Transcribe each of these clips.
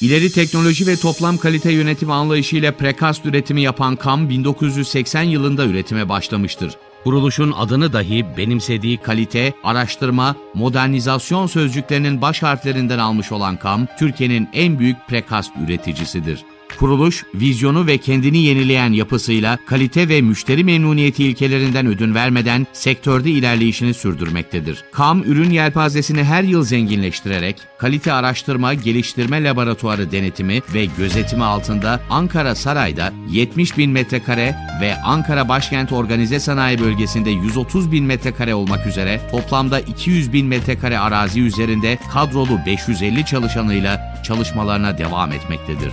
İleri teknoloji ve toplam kalite yönetimi anlayışıyla prekast üretimi yapan KAM 1980 yılında üretime başlamıştır. Kuruluşun adını dahi benimsediği kalite, araştırma, modernizasyon sözcüklerinin baş harflerinden almış olan KAM, Türkiye'nin en büyük prekast üreticisidir. Kuruluş, vizyonu ve kendini yenileyen yapısıyla kalite ve müşteri memnuniyeti ilkelerinden ödün vermeden sektörde ilerleyişini sürdürmektedir. KAM, ürün yelpazesini her yıl zenginleştirerek, kalite araştırma, geliştirme laboratuvarı denetimi ve gözetimi altında Ankara Saray'da 70 bin metrekare ve Ankara Başkent Organize Sanayi Bölgesi'nde 130 bin metrekare olmak üzere toplamda 200 bin metrekare arazi üzerinde kadrolu 550 çalışanıyla çalışmalarına devam etmektedir.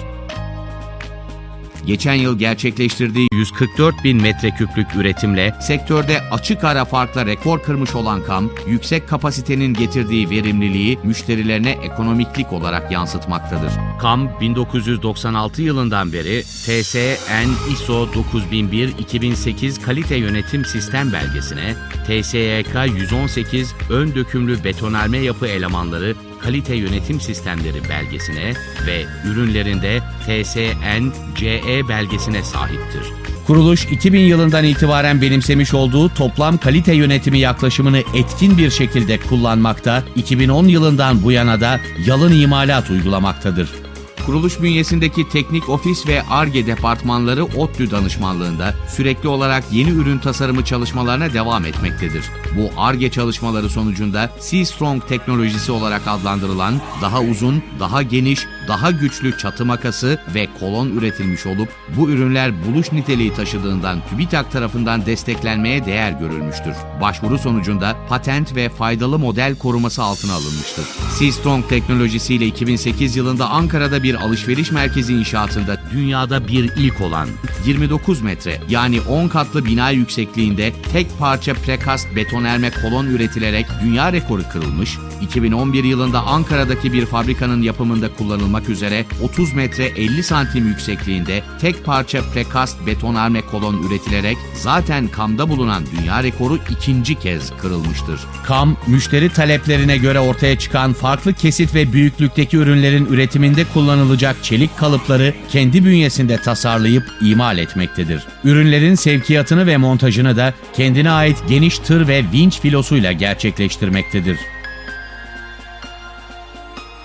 Geçen yıl gerçekleştirdiği 144 bin metreküplük üretimle sektörde açık ara farkla rekor kırmış olan KAM, yüksek kapasitenin getirdiği verimliliği müşterilerine ekonomiklik olarak yansıtmaktadır. KAM, 1996 yılından beri TSN ISO 9001-2008 kalite yönetim sistem belgesine, TSYK 118 ön dökümlü betonarme yapı elemanları kalite yönetim sistemleri belgesine ve ürünlerinde TSN CE belgesine sahiptir. Kuruluş 2000 yılından itibaren benimsemiş olduğu toplam kalite yönetimi yaklaşımını etkin bir şekilde kullanmakta, 2010 yılından bu yana da yalın imalat uygulamaktadır. Kuruluş bünyesindeki teknik ofis ve ARGE departmanları ODTÜ danışmanlığında sürekli olarak yeni ürün tasarımı çalışmalarına devam etmektedir. Bu ARGE çalışmaları sonucunda C-Strong teknolojisi olarak adlandırılan daha uzun, daha geniş, daha güçlü çatı makası ve kolon üretilmiş olup bu ürünler buluş niteliği taşıdığından TÜBİTAK tarafından desteklenmeye değer görülmüştür. Başvuru sonucunda patent ve faydalı model koruması altına alınmıştır. C-Strong teknolojisiyle 2008 yılında Ankara'da bir alışveriş merkezi inşaatında dünyada bir ilk olan 29 metre yani 10 katlı bina yüksekliğinde tek parça prekast betonerme kolon üretilerek dünya rekoru kırılmış, 2011 yılında Ankara'daki bir fabrikanın yapımında kullanılmak üzere 30 metre 50 santim yüksekliğinde tek parça prekast betonarme kolon üretilerek zaten KAM'da bulunan dünya rekoru ikinci kez kırılmıştır. KAM, müşteri taleplerine göre ortaya çıkan farklı kesit ve büyüklükteki ürünlerin üretiminde kullanılacak çelik kalıpları kendi bünyesinde tasarlayıp imal etmektedir. Ürünlerin sevkiyatını ve montajını da kendine ait geniş tır ve vinç filosuyla gerçekleştirmektedir.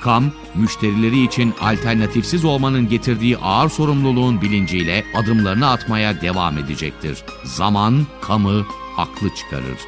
KAM, müşterileri için alternatifsiz olmanın getirdiği ağır sorumluluğun bilinciyle adımlarını atmaya devam edecektir. Zaman, KAM'ı haklı çıkarır.